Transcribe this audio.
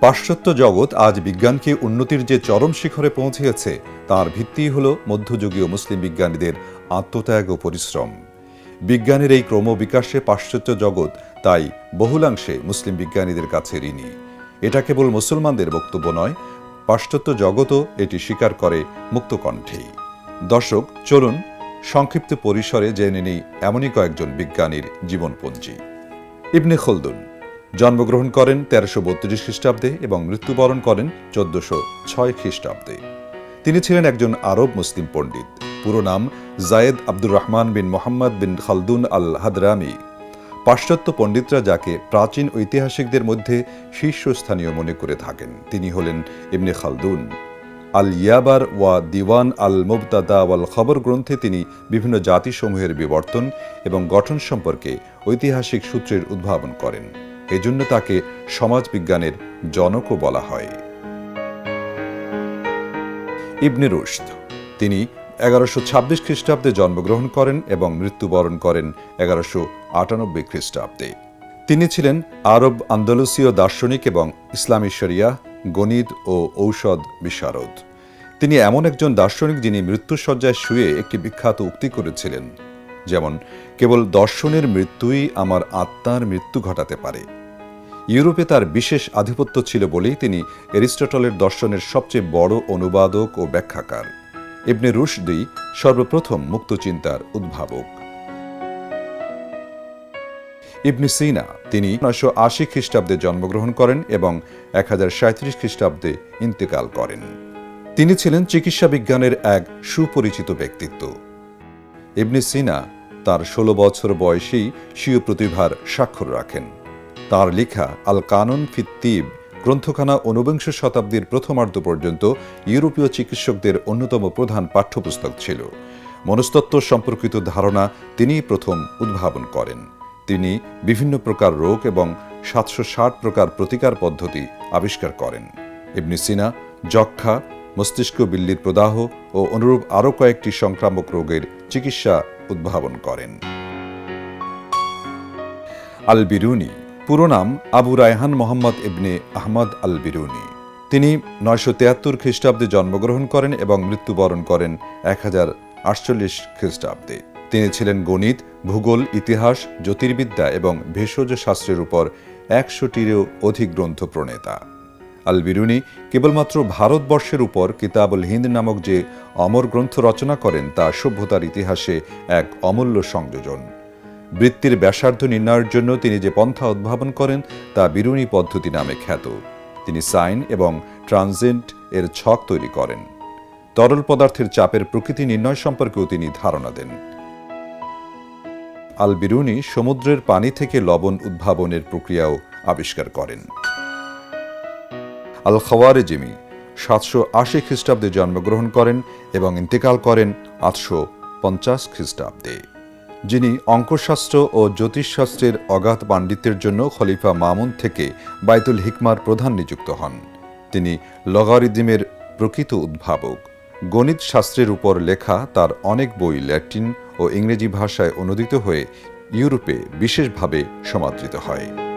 পাশ্চাত্য জগৎ আজ বিজ্ঞানকে উন্নতির যে চরম শিখরে পৌঁছেছে, তার ভিত্তি হল মধ্যযুগীয় মুসলিম বিজ্ঞানীদের আত্মত্যাগ ও পরিশ্রম। বিজ্ঞানের এই ক্রমবিকাশে পাশ্চাত্য জগৎ তাই বহুলাংশে মুসলিম বিজ্ঞানীদের কাছে ঋণী। এটা কেবল মুসলমানদের বক্তব্য নয়, পাশ্চাত্য জগতও এটি স্বীকার করে মুক্তকণ্ঠেই। দর্শক, চলুন সংক্ষিপ্ত পরিসরে জেনে নিই এমনই কয়েকজন বিজ্ঞানীর জীবনপঞ্জি। ইবনে খলদুন। জন্মগ্রহণ করেন তেরোশো বত্রিশ খ্রিস্টাব্দে এবং মৃত্যুবরণ করেন চোদ্দশো ছয় খ্রিস্টাব্দে। তিনি ছিলেন একজন আরব মুসলিম পণ্ডিত। পুরো নাম Zayed Abdur Rahman bin Muhammad bin Khaldun al Hadrami পাশ্চাত্য পণ্ডিতরা যাকে প্রাচীন ঐতিহাসিকদের মধ্যে শীর্ষস্থানীয় মনে করে থাকেন, তিনি হলেন ইবনে খালদুন। আল ইয়াবার ওয়া দিওয়ান আল মুবতাদা ওয়াল খবর গ্রন্থে তিনি বিভিন্ন জাতিসমূহের বিবর্তন এবং গঠন সম্পর্কে ঐতিহাসিক সূত্রের উদ্ভাবন করেন। এজন্য তাকে সমাজবিজ্ঞানের জনকও বলা হয়। ইবনে রুশদ, তিনি এগারোশো ছাব্বিশ খ্রিস্টাব্দে জন্মগ্রহণ করেন এবং মৃত্যুবরণ করেন এগারোশো আটানব্বই খ্রিস্টাব্দে। তিনি ছিলেন আরব আন্দোলসীয় দার্শনিক এবং ইসলামী শরিয়া, গণিত ও ঔষধ বিশারদ। তিনি এমন একজন দার্শনিক যিনি মৃত্যুসজ্জায় শুয়ে একটি বিখ্যাত উক্তি করেছিলেন। যেমন, কেবল দর্শনের মৃত্যুই আমার আত্মার মৃত্যু ঘটাতে পারে। ইউরোপে তার বিশেষ আধিপত্য ছিল বলেই তিনি এরিস্টটলের দর্শনের সবচেয়ে বড় অনুবাদক ও ব্যাখ্যাকার। ইবনে রুশদি সর্বপ্রথম মুক্তচিন্তার উদ্ভাবক। ইবনে সিনা, তিনি নয়শো আশি খ্রিস্টাব্দে জন্মগ্রহণ করেন এবং এক হাজার সাঁত্রিশ খ্রিস্টাব্দে ইন্তেকাল করেন। তিনি ছিলেন চিকিৎসা বিজ্ঞানের এক সুপরিচিত ব্যক্তিত্ব। ইবনে সিনা তার ষোলো বছর বয়সেই স্বীয় প্রতিভার স্বাক্ষর রাখেন। তার লেখা আল কানুন ফিত্তিব গ্রন্থখানা ঊনবিংশ শতাব্দীর প্রথমার্ধ পর্যন্ত ইউরোপীয় চিকিৎসকদের অন্যতম প্রধান পাঠ্যপুস্তক ছিল। মনস্তত্ত্ব সম্পর্কিত ধারণা তিনি প্রথম উদ্ভাবন করেন। তিনি বিভিন্ন প্রকার রোগ এবং সাতশো ষাট প্রকার প্রতিকার পদ্ধতি আবিষ্কার করেন। ইবনি সিনা যক্ষা মস্তিষ্ক বিল্লির প্রদাহ ও অনুরূপ আরও কয়েকটি সংক্রামক রোগের চিকিৎসা উদ্ভাবন করেন। আল বিরুনি পুরো নাম আবু রায়হান মোহাম্মদ ইবনে আহমদ আল বিরুনি তিনি নয়শো তিয়াত্তর খ্রিস্টাব্দে জন্মগ্রহণ করেন এবং মৃত্যুবরণ করেন এক হাজার আটচল্লিশ খ্রিস্টাব্দে। তিনি ছিলেন গণিত, ভূগোল, ইতিহাস, জ্যোতির্বিদ্যা এবং ভেষজ শাস্ত্রের উপর একশোটিরও অধিক গ্রন্থ প্রণেতা আল বিরুনি কেবলমাত্র ভারতবর্ষের উপর কিতাবুল হিন্দ নামক যে অমর গ্রন্থ রচনা করেন, তা সভ্যতার ইতিহাসে এক অমূল্য সংযোজন। বৃত্তির ব্যাসার্ধ নির্ণয়ের জন্য তিনি যে পন্থা উদ্ভাবন করেন, তা বিরুনি পদ্ধতি নামে খ্যাত। তিনি সাইন এবং ট্রানজেন্ট এর ছক তৈরি করেন। তরল পদার্থের চাপের প্রকৃতি নির্ণয় সম্পর্কেও তিনি ধারণা দেন। আল বিরুনি সমুদ্রের পানি থেকে লবণ উদ্ভাবনের প্রক্রিয়াও আবিষ্কার করেন। আল খওয়ারেজিমি সাতশো আশি খ্রিস্টাব্দে জন্মগ্রহণ করেন এবং ইন্তেকাল করেন আটশো পঞ্চাশ খ্রিস্টাব্দে, যিনি অঙ্কশাস্ত্র ও জ্যোতিষশাস্ত্রের অগাধ পাণ্ডিত্যের জন্য খলিফা মামুন থেকে বাইতুল হিকমার প্রধান নিযুক্ত হন। তিনি লগারিদিমের প্রকৃত উদ্ভাবক। গণিত শাস্ত্রের উপর লেখা তার অনেক বই ল্যাটিন ও ইংরেজি ভাষায় অনুদিত হয়ে ইউরোপে বিশেষভাবে সমাদৃত হয়।